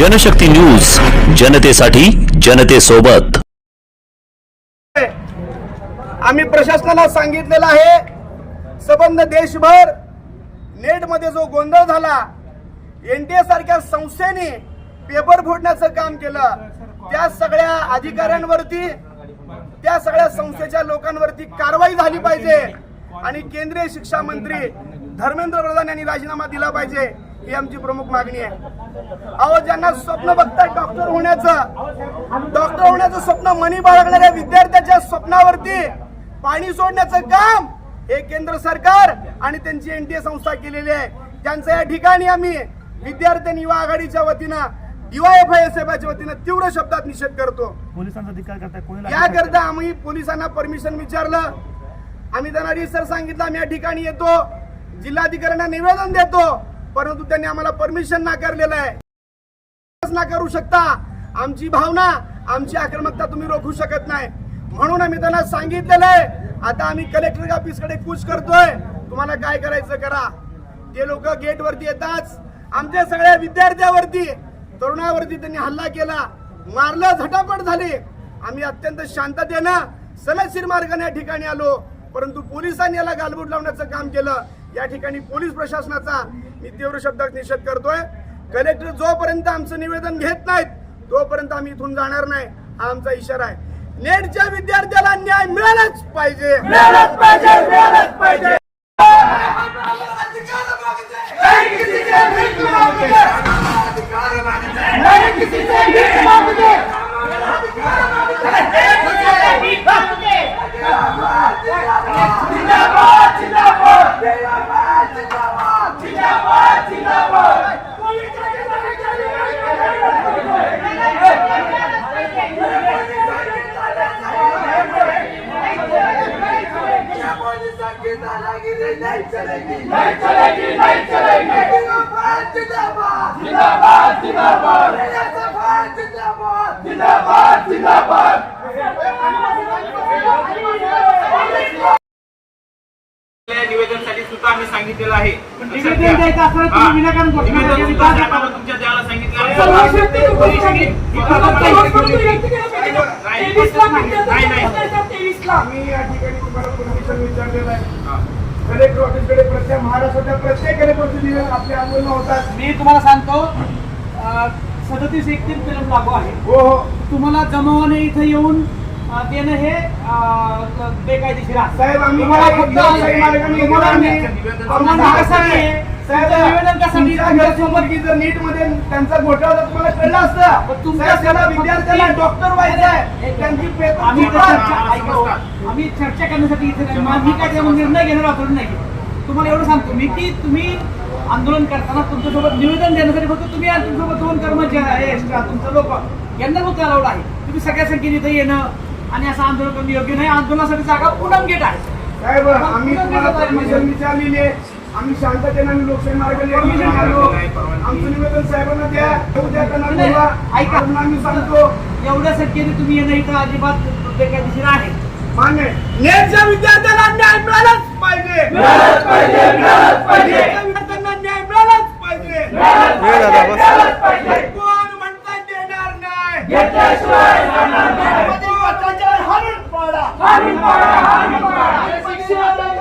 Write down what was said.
Janshakti news जनतेसाठी जनतेसोबत. आम्ही प्रशासनाला सांगितलेलं आहे संबंध देशभर नेटमध्ये जो गोंधळ झाला एनटीए सारख्या संस्थेने पेपर फोडण्याचं काम केलं. त्या सगळ्या अधिकाऱ्यांवरती त्या सगळ्या संस्थेच्या लोकांवरती कारवाई झाली पाहिजे. आणि केंद्रीय शिक्षा मंत्री धर्मेंद्र प्रधान यांनी राजीनामा दिला पाहिजे. ही आमची प्रमुख मागणी आहे. अहो ज्यांना स्वप्न बघतात डॉक्टर होण्याचं डॉक्टर होण्याचं स्वप्न मनी बाळगणाऱ्या विद्यार्थ्याच्या स्वप्नावरती पाणी सोडण्याचं काम हे केंद्र सरकार आणि त्यांची एनटीए संस्था केलेली आहे. त्यांचा या ठिकाणी आम्ही विद्यार्थी आणि युवा आघाडीच्या वतीनं डीवायएफआयएसएफच्या वतीनं तीव्र शब्दात निषेध करतो. पोलिसांचा याकरता आम्ही पोलिसांना परमिशन विचारलं. आम्ही त्यांना रिसर सांगितलं आम्ही या ठिकाणी येतो. जिल्हाधिकाऱ्यांना निवेदन देतो. परंतु त्यांनी आम्हाला परमिशन नाकारलेलं आहे. नाकारू शकता. आमची भावना आमची आक्रमकता तुम्ही रोखू शकत नाही. म्हणून आम्ही त्यांना सांगितलेलं आहे. आता आम्ही कलेक्टर ऑफिसकडे कूच करतोय. तुम्हाला काय करायचं करा. ते लोक गेट वरती येतात. आमच्या सगळ्या विद्यार्थ्यावरती तरुणावरती त्यांनी हल्ला केला. मारलं झटापट झाली. आम्ही अत्यंत शांततेनं सलगशीर मार्गाने या ठिकाणी आलो. परंतु पोलिसांनी याला गालबोट लावण्याचं काम केलं. या ठिकाणी पोलीस प्रशासनाचा मी तीव्र शब्दात निषेध करतोय कलेक्टर जोपर्यंत आमचं निवेदन घेत नाहीत तोपर्यंत आम्ही इथून जाणार नाही. हा आमचा इशारा आहे. नेटच्या विद्यार्थ्याला न्याय मिळालाच पाहिजे. मिळालाच पाहिजे मिळालाच पाहिजे. आपल्या निवेदनासाठी सुद्धा आम्ही सांगितलेलं आहे. निवेदन द्यायचं असलं तर तुम्ही विनाकारण घोषणा निवेदन केली. सुद्धा साहेबांना तुमच्या द्यायला सांगितलं आहे. नाही नाही आम्ही या ठिकाणी तुम्हाला परमिशन विचारलेलं आहे. कलेक्टर ऑफिसकडे प्रत्येक महाराष्ट्राच्या प्रत्येक कलेक्टर आपले आंदोलन होतात. मी तुम्हाला सांगतो सदतीस एकतीस कलम लागू आहे. हो हो. तुम्हाला जमावाने इथे येऊन देणं हे बेकायदेशीर साहेब आम्ही निवेदन- नीटमध्ये त्यांचा घोटाळा तुम्हाला कळलं असतं पण तुमच्या विद्यार्थ्याला डॉक्टर व्हायचं आम्ही हो. आम्ही चर्चा करण्यासाठी इथे नाही. मा- काय? त्यावर निर्णय घेणार आहोत नाही. तुम्हाला एवढं सांगतो मी की तुम्ही आंदोलन करताना तुमच्यासोबत निवेदन देण्यासाठी फक्त तुम्ही आणि तुमच्यासोबत दोन कर्मचारी आहे एक्स्ट्रा तुमचं लोक यांना फक्त अलाउड आहे. तुम्ही सगळ्या संख्येने इथे येणं आणि असं आंदोलन करणं योग्य नाही. आंदोलनासाठी जागा पूनम गेट आहे. साहेब आम्ही आम्ही शांततेनं लोकशाही मार्गाने आमचं निवेदन साहेबांना द्या. उद्या त्यांना ऐका. आम्ही सांगतो. एवढ्या संख्येने तुम्ही येणं इथं अजिबात बेकायदेशीर आहे. मान्य नेटच्या विद्यार्थ्यांना न्याय मिळालाच पाहिजे. विद्यार्थ्यांना न्याय मिळालाच पाहिजे. कोण देणार नाही हरून पाडा. हरून पाडा हरून पाडा.